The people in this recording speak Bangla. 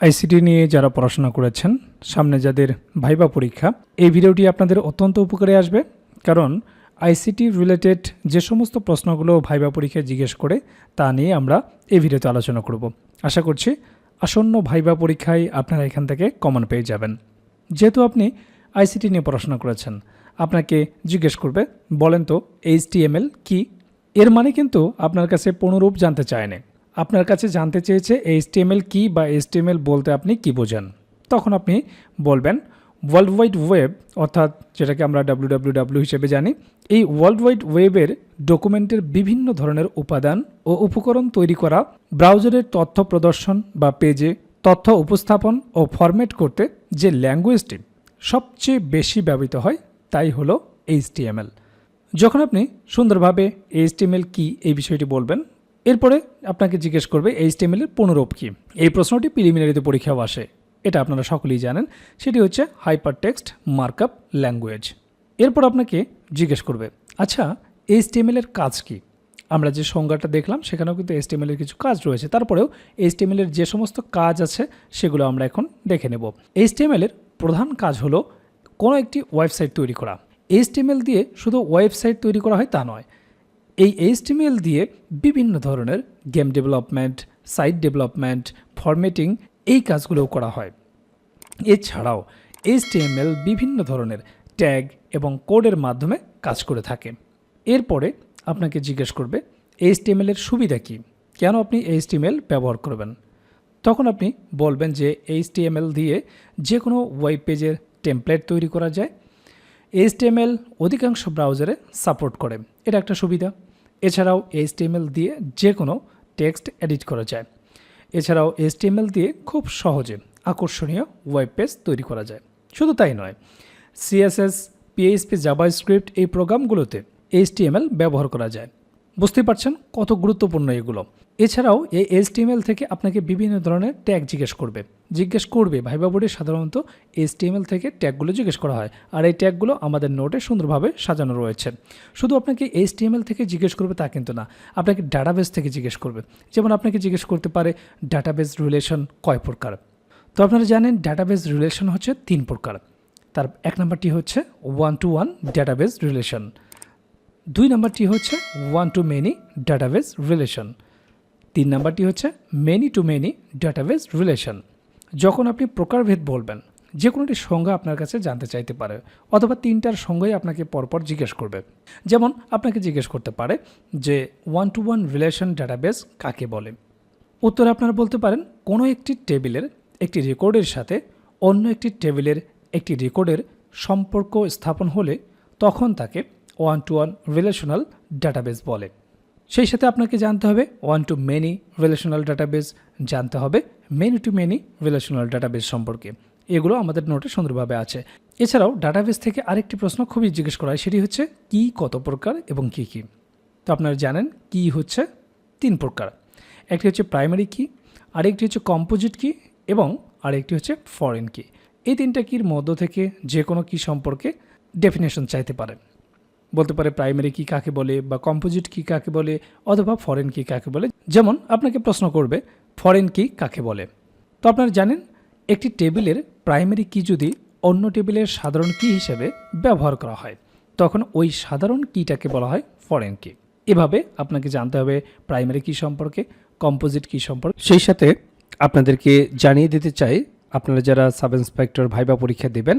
আইসিটি নিয়ে যারা পড়াশোনা করেছেন, সামনে যাদের ভাইবা পরীক্ষা, এই ভিডিওটি আপনাদের অত্যন্ত উপকারে আসবে। কারণ আইসিটি রিলেটেড যে সমস্ত প্রশ্নগুলো ভাইবা পরীক্ষায় জিজ্ঞেস করে, তা নিয়ে আমরা এই ভিডিওতে আলোচনা করব। আশা করছি আসন্ন ভাইবা পরীক্ষায় আপনারা এখান থেকে কমন পেয়ে যাবেন। যেহেতু আপনি আইসিটি নিয়ে পড়াশোনা করেছেন, আপনাকে জিজ্ঞেস করবে, বলেন তো, এইচটিএমএল কি? এর মানে কিন্তু আপনার কাছে পুনরূপ জানতে চায় না আপনার কাছে জানতে চেয়েছে এইচটিএমএল কি বা এইচটিএমএল বলতে আপনি কি বোঝেন, তখন আপনি বলবেন ওয়ার্ল্ড ওয়াইড ওয়েব অর্থাৎ যেটাকে আমরা ডাব্লিউ হিসেবে জানি, এই ওয়ার্ল্ড ওয়াইড ওয়েবের ডকুমেন্টের বিভিন্ন ধরনের উপাদান ও উপকরণ তৈরি করা, ব্রাউজারের তথ্য প্রদর্শন বা পেজে তথ্য উপস্থাপন ও ফরম্যাট করতে যে ল্যাঙ্গুয়েজটি সবচেয়ে বেশি ব্যবহৃত হয়, তাই হলো এইচটিএমএল। যখন আপনি সুন্দরভাবে এইচটিএমএল কি এই বিষয়টি বলবেন এরপরে আপনাকে জিজ্ঞেস করবে এইচটিএমএল এর পুনরূপ কি। এই প্রশ্নটি প্রিলিমিনারিতে পরীক্ষাও আসে, এটা আপনারা সকলেই জানেন। সেটি হচ্ছে হাইপার টেক্সট মার্কআপ ল্যাঙ্গুয়েজ। এরপর আপনাকে জিজ্ঞেস করবে আচ্ছা এইচটিএমএল এর কাজ কি? আমরা যে সংজ্ঞাটা দেখলাম, সেখানেও কিন্তু এইচটিএমএল এর কিছু কাজ রয়েছে। তারপরেও এইচটিএমএল এর যে সমস্ত কাজ আছে, সেগুলো আমরা এখন দেখে নেব। এইচটিএমএল এর প্রধান কাজ হলো কোনো একটি ওয়েবসাইট তৈরি করা। এইচটিএমএল দিয়ে শুধু ওয়েবসাইট তৈরি করা হয় তা নয় এই এইচটিএমএল দিয়ে বিভিন্ন ধরনের game development site development formatting এই কাজগুলোও করা হয়। এছাড়াও এইচটিএমএল বিভিন্ন ধরনের ট্যাগ এবং কোডের মাধ্যমে কাজ করে থাকে। এরপরে আপনাকে জিজ্ঞেস করবে এইচটিএমএল এর সুবিধা কী? কেন আপনি এইচটিএমএল ব্যবহার করবেন? তখন আপনি বলবেন যে এইচটিএমএল দিয়ে যে কোনো ওয়েব পেজের টেমপ্লেট তৈরি করা যায়। এইচটিএমএল অধিকাংশ ব্রাউজারে সাপোর্ট করে। এটা একটা সুবিধা। এছাড়াও এইচটিএমএল দিয়ে যে কোনো টেক্সট এডিট করা যায়। এছাড়াও এইচটিএমএল দিয়ে খুব সহজে আকর্ষণীয় ওয়েব পেজ তৈরি করা যায়। শুধু তাই নয় সিএসএস পিএইচপি জাভাস্ক্রিপ্ট এই প্রোগ্রামগুলোতে এইচটিএমএল ব্যবহার করা যায়। বুঝতেই পারছেন কত গুরুত্বপূর্ণ এগুলো। এছাড়াও এই এইচটিএমএল থেকে আপনাকে বিভিন্ন ধরনের ট্যাগ জিজ্ঞেস করবে। জিজ্ঞেস করবে, ভাইবা বোর্ডে সাধারণত এইচটিএমএল থেকে ট্যাগগুলো জিজ্ঞেস করা হয়। আর এই ট্যাগগুলো আমাদের নোটে সুন্দরভাবে সাজানো রয়েছে। শুধু আপনাকে এইচটিএমএল থেকে জিজ্ঞেস করবে তা কিন্তু না, আপনাকে ডাটাবেস থেকে জিজ্ঞেস করবে। যেমন আপনাকে জিজ্ঞেস করতে পারে ডাটাবেস রিলেশন কয় প্রকার? তো আপনারা জানেন ডাটাবেস রিলেশন হচ্ছে তিন প্রকার। তার এক নম্বরটি হচ্ছে one to one database relation দুই নাম্বারটি হচ্ছে one to many database relation তিন নাম্বারটি হচ্ছে many to many database relation যখন আপনি প্রকারভেদ বলবেন, যে কোনোটি সংজ্ঞা আপনার কাছে জানতে চাইতে পারে, অথবা তিনটার সঙ্গেই আপনাকে পরপর জিজ্ঞেস করবে। যেমন আপনাকে জিজ্ঞেস করতে পারে যে one to one relation database কাকে বলে? উত্তরে আপনারা বলতে পারেন, কোনো একটি টেবিলের একটি রেকর্ডের সাথে অন্য একটি টেবিলের একটি রেকর্ডের সম্পর্ক স্থাপন হলে তখন তাকে one to one relational database বলে। সেই সাথে আপনাকে জানতে হবে one to many relational database জানতে হবে many to many relational database সম্পর্কে। এগুলো আমাদের নোটে সুন্দরভাবে আছে। এছাড়াও ডাটাবেস থেকে আরেকটি প্রশ্ন খুবই জিজ্ঞেস করা হয়, সেটি হচ্ছে কি কত প্রকার এবং কি কি? তো আপনারা জানেন কি হচ্ছে তিন প্রকার। একটি হচ্ছে প্রাইমারি কি আরেকটি হচ্ছে কম্পোজিট কি এবং আরেকটি হচ্ছে ফরেন কি এই তিনটা কির মধ্য থেকে যে কোনো কি সম্পর্কে ডেফিনেশন চাইতে পারে বলতে পারে প্রাইমারি কি কাকে বলে বা কম্পোজিট কি কাকে বলে অথবা ফরেন কি কাকে বলে। যেমন আপনাকে প্রশ্ন করবে ফরেন কি কাকে বলে? তো আপনারা জানেন, একটি টেবিলের প্রাইমারি কি যদি অন্য টেবিলের সাধারণ কি হিসেবে ব্যবহার করা হয়, তখন ওই সাধারণ কিটাকে বলা হয় ফরেন কি। এভাবে আপনাকে জানতে হবে প্রাইমারি কি সম্পর্কে কম্পোজিট কি সম্পর্কে। সেই সাথে আপনাদেরকে জানিয়ে দিতে চাই, আপনারা যারা সাব ইন্সপেক্টর ভাইবা পরীক্ষা দেবেন